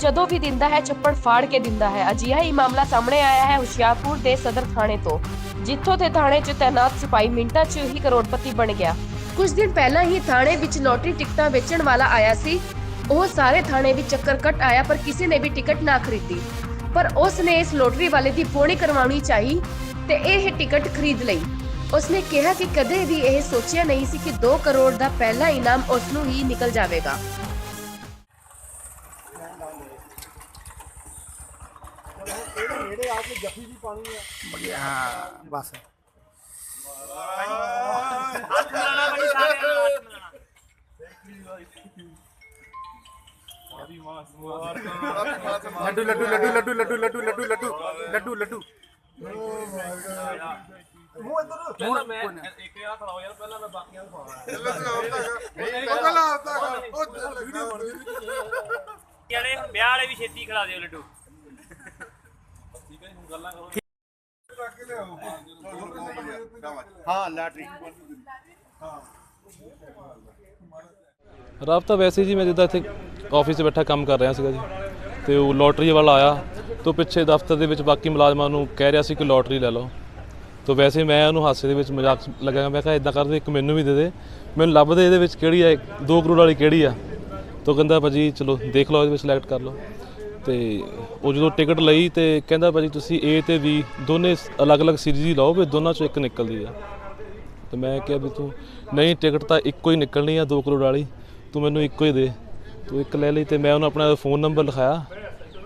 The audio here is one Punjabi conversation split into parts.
ਜਦੋਂ ਵੀ ਦਿੰਦਾ ਹੈ, ਚੱਪੜ ਫਾੜ ਕੇ ਦਿੰਦਾ ਹੈ। ਅਜਿਹਾ ਹੀ ਮਾਮਲਾ ਸਾਹਮਣੇ ਆਇਆ ਹੈ ਹੁਸ਼ਿਆਰਪੁਰ ਦੇ ਸਦਰ ਥਾਣੇ ਤੋਂ। ਜਿੱਥੋਂ ਤੇ ਥਾਣੇ 'ਚ ਤੈਨਾਤ ਸਿਪਾਹੀ ਮਿੰਟਾਂ 'ਚ ਹੀ ਕਰੋੜਪਤੀ ਬਣ ਗਿਆ। ਕੁਝ ਦਿਨ ਪਹਿਲਾਂ ਹੀ ਥਾਣੇ ਵਿੱਚ ਲੋਟਰੀ ਟਿਕਟਾਂ ਵੇਚਣ ਵਾਲਾ ਆਇਆ ਸੀ। ਉਹ ਸਾਰੇ ਥਾਣੇ ਵਿੱਚ ਚੱਕਰ ਕੱਟ ਆਇਆ, ਪਰ ਕਿਸੇ ਨੇ ਵੀ ਟਿਕਟ ਨਾ ਖਰੀਦੀ। ਪਰ ਉਸ ਨੇ ਇਸ ਲੋਟਰੀ ਵਾਲੇ ਦੀ ਪੋਣੀ ਕਰਵਾਉਣੀ ਚਾਹੀ ਤੇ ਇਹ ਟਿਕਟ ਖਰੀਦ ਲਈ। ਉਸਨੇ ਕਿਹਾ ਕਿ ਕਦੇ ਵੀ ਇਹ ਸੋਚਿਆ ਨਹੀਂ ਸੀ ਕਿ 2 ਕਰੋੜ ਦਾ ਪਹਿਲਾ ਇਨਾਮ ਉਸ ਨੂੰ ਹੀ ਨਿਕਲ ਜਾਵੇਗਾ। ਹਾਂ। ਬਸ। ਲੱਡੂ ਲੱਡੂ ਲੱਡੂ ਲੱਡੂ ਲੱਡੂ ਲੱਡੂ ਲੱਡੂ ਲੱਡੂ ਲੱਡੂ ਲੱਡੂ। ਜਿਹੜੇ ਹੁਣ ਵਿਆਹ ਵਾਲੇ ਵੀ ਛੇਤੀ ਖਿਲਾ ਦਿਓ ਲੱਡੂ। ਹਾਂ ਲੈਟਰੀ। ਰੱਬ ਤਾਂ ਵੈਸੇ ਜੀ ਮੈਂ ਜਿੱਦਾਂ ਇੱਥੇ ਆਫਿਸ 'ਚ ਬੈਠਾ ਕੰਮ ਕਰ ਰਿਹਾ ਸੀਗਾ ਜੀ ਤੇ ਉਹ ਲੋਟਰੀ ਵਾਲਾ ਆਇਆ ਤੋਂ ਪਿੱਛੇ ਦਫ਼ਤਰ ਦੇ ਵਿੱਚ ਬਾਕੀ ਮੁਲਾਜ਼ਮਾਂ ਨੂੰ ਕਹਿ ਰਿਹਾ ਸੀ ਕਿ ਲੋਟਰੀ ਲੈ ਲਓ। ਤੋਂ ਵੈਸੇ ਮੈਂ ਉਹਨੂੰ ਹਾਸੇ ਦੇ ਵਿੱਚ ਮਜ਼ਾਕ ਲਗਾਇਆ ਮੈਂ ਕਿਹਾ ਇਦਾਂ ਕਰਦੇ ਇੱਕ ਮੈਨੂੰ ਵੀ ਦੇ ਦੇ ਮੈਨੂੰ ਲੱਭਦੇ ਇਹਦੇ ਵਿੱਚ ਕਿਹੜੀ ਹੈ 2 ਕਰੋੜ ਵਾਲੀ ਕਿਹੜੀ ਆ? ਤੋਂ ਕਹਿੰਦਾ ਭਾਜੀ, ਚਲੋ ਦੇਖ ਲਓ, ਇਹਦੇ ਵਿੱਚ ਸਿਲੈਕਟ ਕਰ ਲਓ। ਤੇ ਉਹ ਜਦੋਂ ਟਿਕਟ ਲਈ ਤੇ ਕਹਿੰਦਾ ਭਾਜੀ, ਤੁਸੀਂ A ਤੇ B ਦੋਨੇ ਅਲੱਗ-ਅਲੱਗ ਸੀਰੀਜ਼ ਹੀ ਲਓ ਵੀ ਦੋਨਾਂ ਚੋਂ ਇੱਕ ਨਿਕਲਦੀ ਆ। ਤੇ ਮੈਂ ਕਿਹਾ ਵੀ ਤੂੰ, ਨਹੀਂ, ਟਿਕਟ ਤਾਂ ਇੱਕੋ ਹੀ ਨਿਕਲਣੀ ਆ 2 ਕਰੋੜ ਵਾਲੀ। ਤੂੰ ਮੈਨੂੰ ਇੱਕੋ ਹੀ ਦੇ। ਤੂੰ ਇੱਕ ਲੈ ਲਈ ਤੇ ਮੈਂ ਉਹਨੂੰ ਆਪਣਾ ਫੋਨ ਨੰਬਰ ਲਿਖਾਇਆ।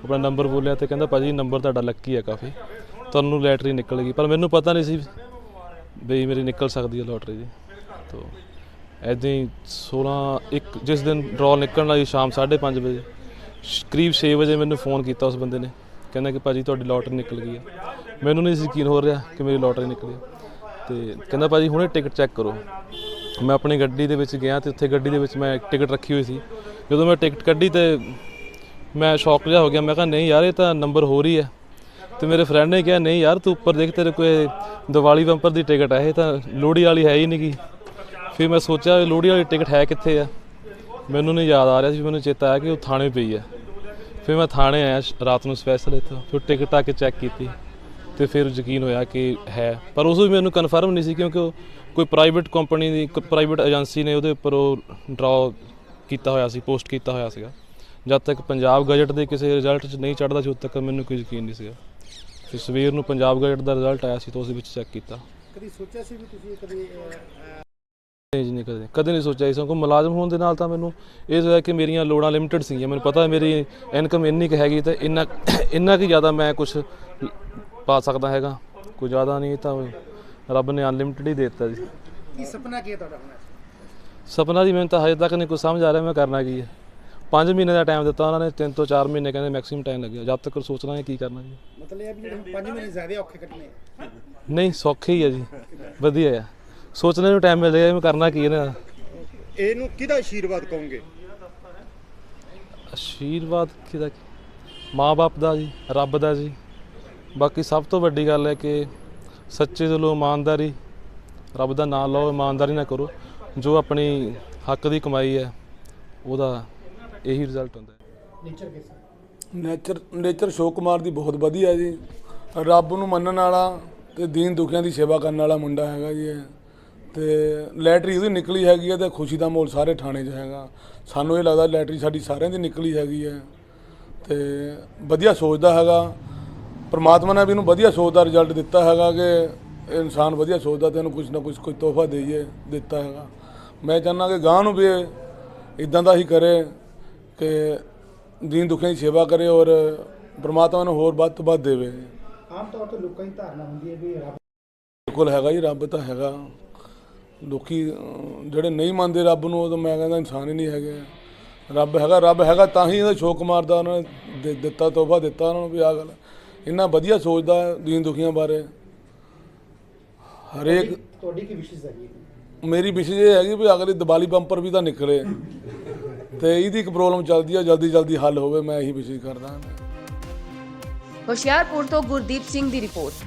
ਆਪਣਾ ਨੰਬਰ ਬੋਲਿਆ ਤੇ ਕਹਿੰਦਾ ਭਾਜੀ ਨੰਬਰ ਤੁਹਾਡਾ ਲੱਕੀ ਆ ਕਾਫੀ। ਤੁਹਾਨੂੰ ਲੈਟਰੀ ਨਿਕਲ ਗਈ। ਪਰ ਮੈਨੂੰ ਪਤਾ ਨਹੀਂ ਸੀ ਬਈ ਮੇਰੀ ਨਿਕਲ ਸਕਦੀ ਹੈ ਲੋਟਰੀ ਜੀ। ਤੋ ਐਦਾਂ ਹੀ 16 ਇੱਕ, ਜਿਸ ਦਿਨ ਡਰਾਅ ਨਿਕਲਣ ਵਾਲੀ ਸ਼ਾਮ 5:30 ਵਜੇ, ਸ਼- ਕਰੀਬ 6 ਵਜੇ ਮੈਨੂੰ ਫੋਨ ਕੀਤਾ ਉਸ ਬੰਦੇ ਨੇ, ਕਹਿੰਦਾ ਕਿ ਭਾਜੀ ਤੁਹਾਡੀ ਲੋਟਰੀ ਨਿਕਲ ਗਈ ਹੈ। ਮੈਨੂੰ ਨਹੀਂ ਯਕੀਨ ਹੋ ਰਿਹਾ ਕਿ ਮੇਰੀ ਲੋਟਰੀ ਨਿਕਲੀ ਤੇ ਕਹਿੰਦਾ ਭਾਜੀ ਹੁਣੇ ਟਿਕਟ ਚੈੱਕ ਕਰੋ। ਮੈਂ ਆਪਣੀ ਗੱਡੀ ਦੇ ਵਿੱਚ ਗਿਆ ਤੇ ਉੱਥੇ ਗੱਡੀ ਦੇ ਵਿੱਚ ਮੈਂ ਟਿਕਟ ਰੱਖੀ ਹੋਈ ਸੀ। ਜਦੋਂ ਮੈਂ ਟਿਕਟ ਕੱਢੀ ਤੇ ਮੈਂ ਸ਼ੌਕ ਜਿਹਾ ਹੋ ਗਿਆ, ਮੈਂ ਕਿਹਾ, ਨਹੀਂ ਯਾਰ, ਇਹ ਤਾਂ ਨੰਬਰ ਹੋ ਰਹੀ ਹੈ। ਤੇ ਮੇਰੇ ਫਰੈਂਡ ਨੇ ਕਿਹਾ, ਨਹੀਂ ਯਾਰ, ਤੂੰ ਉੱਪਰ ਦੇਖ, ਤੇਰੇ ਕੋਈ ਦੀਵਾਲੀ ਬੰਪਰ ਦੀ ਟਿਕਟ ਹੈ, ਇਹ ਤਾਂ ਲੋਹੜੀ ਵਾਲੀ ਹੈ ਹੀ ਨਹੀਂ ਨਹੀਂਗੀ ਫਿਰ ਮੈਂ ਸੋਚਿਆ ਵੀ ਲੋਹੜੀ ਵਾਲੀ ਟਿਕਟ ਹੈ ਕਿੱਥੇ ਆ? ਮੈਨੂੰ ਨਹੀਂ ਯਾਦ ਆ ਰਿਹਾ ਸੀ, ਮੈਨੂੰ ਚੇਤਾ ਆਇਆ ਕਿ ਉਹ ਥਾਣੇ ਪਈ ਹੈ ਫਿਰ ਮੈਂ ਥਾਣੇ ਆਇਆ ਰਾਤ ਨੂੰ ਸਪੈਸ਼ਲ ਇੱਥੋਂ। ਫਿਰ ਟਿਕਟ ਆ ਕੇ ਚੈੱਕ ਕੀਤੀ ਤੇ ਫਿਰ ਯਕੀਨ ਹੋਇਆ ਕਿ ਹੈ। ਪਰ ਉਸ ਵੀ ਮੈਨੂੰ ਕਨਫਰਮ ਨਹੀਂ ਸੀ ਕਿਉਂਕਿ ਉਹ ਕੋਈ ਪ੍ਰਾਈਵੇਟ ਕੰਪਨੀ ਦੀ ਪ੍ਰਾਈਵੇਟ ਏਜੰਸੀ ਨੇ ਉਹਦੇ ਉੱਪਰ ਉਹ ਡਰਾਅ ਕੀਤਾ ਹੋਇਆ ਸੀ ਪੋਸਟ ਕੀਤਾ ਹੋਇਆ ਸੀਗਾ। ਜਦ ਤੱਕ ਪੰਜਾਬ ਗਜਟ ਦੇ ਕਿਸੇ ਰਿਜ਼ਲਟ 'ਚ ਨਹੀਂ ਚੜਦਾ ਸੀ, ਉਦ ਤੱਕ ਮੈਨੂੰ ਕੋਈ ਯਕੀਨ ਨਹੀਂ ਸੀਗਾ। ਫਿਰ ਸਵੇਰ ਨੂੰ ਪੰਜਾਬ ਗਜਟ ਦਾ ਰਿਜ਼ਲਟ ਆਇਆ ਸੀ, ਤਾਂ ਉਸ ਵਿੱਚ ਚੈੱਕ ਕੀਤਾ। ਕਦੀ ਸੋਚਿਆ ਸੀ ਵੀ ਤੁਸੀਂ ਕਦੀ ਨਹੀਂ ਜੀ ਨਹੀਂ ਕਦੇ। ਕਦੇ ਨਹੀਂ ਸੋਚਿਆ ਇਸ ਕੋ ਮੁਲਾਜ਼ਮ ਹੋਣ ਦੇ ਨਾਲ ਤਾਂ ਮੈਨੂੰ ਇਹ ਹੋਇਆ ਕਿ ਮੇਰੀਆਂ ਲੋੜਾਂ ਲਿਮਟਿਡ ਸੀਗੀਆਂ। ਮੈਨੂੰ ਪਤਾ ਮੇਰੀ ਇਨਕਮ ਇੰਨੀ ਕੁ ਹੈਗੀ ਤੇ ਇੰਨਾ ਇੰਨਾ ਕੁ ਜ਼ਿਆਦਾ ਮੈਂ ਕੁਝ ਪਾ ਸਕਦਾ ਹੈਗਾ। ਕੋਈ ਜ਼ਿਆਦਾ ਨਹੀਂ ਤਾਂ ਰੱਬ ਨੇ ਅਨਲਿਮਟਿਡ ਹੀ ਦੇ ਦਿੱਤਾ ਜੀ। ਕੀ ਸੁਪਨਾ ਕੀ ਹੈ ਤੁਹਾਡਾ ਹੁਣ? ਸੁਪਨਾ ਦੀ ਮੈਨੂੰ ਤਾਂ ਹਜੇ ਤੱਕ ਨਹੀਂ ਕੁਝ ਸਮਝ ਆ ਰਿਹਾ ਮੈਂ ਕਰਨਾ ਕੀ ਹੈ। 5 ਮਹੀਨੇ ਦਾ ਟਾਈਮ ਦਿੱਤਾ ਉਹਨਾਂ ਨੇ 3 ਤੋਂ 4 ਮਹੀਨੇ ਕਹਿੰਦੇ ਮੈਕਸਿਮਮ ਟਾਈਮ ਲੱਗਿਆ। ਜਦ ਤੱਕ ਸੋਚਣਾ ਹੈ ਕੀ ਕਰਨਾ ਜੀ। ਮਤਲਬ ਇਹ ਆ ਵੀ ਜਿਹੜੇ 5 ਮਹੀਨੇ ਜ਼ਿਆਦਾ ਔਖੇ ਕੱਟਨੇ ਆ। ਨਹੀਂ ਸੌਖੇ ਹੀ ਹੈ ਜੀ। ਵਧੀਆ ਹੈ ਸੋਚਣੇ ਨੂੰ ਟਾਈਮ ਮਿਲ ਜਾਏਗਾ ਮੈਂ ਕਰਨਾ ਕੀ ਹੈ ਨਾ ਇਹਨੂੰ ਕਿਹਦਾ ਆਸ਼ੀਰਵਾਦ ਕਹੋਗੇ? ਆਸ਼ੀਰਵਾਦ ਕਿਹਦਾ? ਮਾਂ-ਬਾਪ ਦਾ ਜੀ ਰੱਬ ਦਾ ਜੀ। ਬਾਕੀ ਸਭ ਤੋਂ ਵੱਡੀ ਗੱਲ ਹੈ ਕਿ ਸੱਚੇ ਦਿਲੋਂ ਇਮਾਨਦਾਰੀ ਰੱਬ ਦਾ ਨਾਮ ਲਓ ਇਮਾਨਦਾਰੀ ਨਾ ਕਰੋ। ਜੋ ਆਪਣੀ ਹੱਕ ਦੀ ਕਮਾਈ ਹੈ ਉਹਦਾ ਇਹੀ ਰਿਜ਼ਲਟ ਹੁੰਦਾ। ਹੈ ਨੇਚਰ ਕਿਸ ਨੇਚਰ ਨੇਚਰ ਸ਼ੋਕ ਕੁਮਾਰ ਦੀ ਬਹੁਤ ਵਧੀਆ ਜੀ। ਰੱਬ ਨੂੰ ਮੰਨਣ ਵਾਲਾ ਤੇ ਦੀਨ ਦੁਖੀਆਂ ਦੀ ਸੇਵਾ ਕਰਨ ਵਾਲਾ ਮੁੰਡਾ ਹੈਗਾ ਜੀ ਤੇ ਲੈਟਰੀ ਉਹਦੀ ਨਿਕਲੀ ਹੈਗੀ ਹੈ ਤੇ ਖੁਸ਼ੀ ਦਾ ਮਾਹੌਲ ਸਾਰੇ ਥਾਣੇ 'ਚ ਹੈਗਾ। ਸਾਨੂੰ ਇਹ ਲੱਗਦਾ ਲੈਟਰੀ ਸਾਡੀ ਸਾਰਿਆਂ ਦੀ ਨਿਕਲੀ ਹੈਗੀ ਹੈ ਤੇ ਵਧੀਆ ਸੋਚਦਾ ਹੈਗਾ। ਪ੍ਰਮਾਤਮਾ ਨੇ ਵੀ ਇਹਨੂੰ ਵਧੀਆ ਸੋਚ ਦਾ ਰਿਜ਼ਲਟ ਦਿੱਤਾ ਹੈਗਾ ਕਿ ਇਹ ਇਨਸਾਨ ਵਧੀਆ ਸੋਚਦਾ ਤੇ ਇਹਨੂੰ ਕੁਝ ਨਾ ਕੁਝ ਕੋਈ ਤੋਹਫਾ ਦੇਈਏ ਦਿੱਤਾ ਹੈਗਾ। ਮੈਂ ਚਾਹੁੰਦਾ ਕਿ ਗਾਂ ਨੂੰ ਵੀ ਇਦਾਂ ਦਾ ਹੀ ਕਰੇ ਕਿ ਦੀਨ ਦੁਖੀਆਂ ਦੀ ਸੇਵਾ ਕਰੇ ਔਰ ਪ੍ਰਮਾਤਮਾ ਨੂੰ ਹੋਰ ਵੱਧ ਤੋਂ ਵੱਧ ਦੇਵੇ। ਆਮ ਤੌਰ ਤੇ ਲੋਕਾਂ ਦੀ ਧਾਰਨਾ ਹੁੰਦੀ ਹੈ ਵੀ ਰੱਬ ਬਿਲਕੁਲ ਹੈਗਾ ਜੀ ਰੱਬ ਤਾਂ ਹੈਗਾ। ਲੋਕੀ ਜਿਹੜੇ ਨਹੀਂ ਮੰਨਦੇ ਰੱਬ ਨੂੰ ਉਹ ਤਾਂ ਮੈਂ ਕਹਿੰਦਾ ਇਨਸਾਨ ਹੀ ਨਹੀਂ ਹੈਗੇ। ਰੱਬ ਹੈਗਾ ਰੱਬ ਹੈਗਾ ਤਾਂ ਹੀ ਇਹਦਾ ਸ਼ੋਕ ਕੁਮਾਰ ਦਾ ਉਹਨਾਂ ਨੇ ਦਿੱਤਾ ਤੋਹਫਾ ਦਿੱਤਾ ਉਹਨਾਂ ਨੂੰ ਵੀ ਆ ਗੱਲ। ਇੰਨਾ ਵਧੀਆ ਸੋਚਦਾ ਦੀਨ ਦੁਖੀਆਂ ਬਾਰੇ। ਹਰੇਕ ਤੁਹਾਡੀ ਕੀ ਵਿਸ਼ੇਸ਼ ਹੈਗੀ? ਮੇਰੀ ਵਿਸ਼ੇਸ਼ ਇਹ ਹੈਗੀ ਵੀ ਅਗਲੀ ਦੀਵਾਲੀ ਬੰਪਰ ਵੀ ਤਾਂ ਨਿਕਲੇ। ਤੇ ਇਹਦੀ ਇੱਕ ਪ੍ਰੋਬਲਮ ਚੱਲਦੀ ਆ ਜਲਦੀ ਜਲਦੀ ਹੱਲ ਹੋਵੇ ਮੈਂ ਇਹੀ ਵਿਸ਼ੇਸ਼ ਕਰਦਾ ਹਾਂ। ਹੁਸ਼ਿਆਰਪੁਰ ਤੋਂ ਗੁਰਦੀਪ ਸਿੰਘ ਦੀ ਰਿਪੋਰਟ।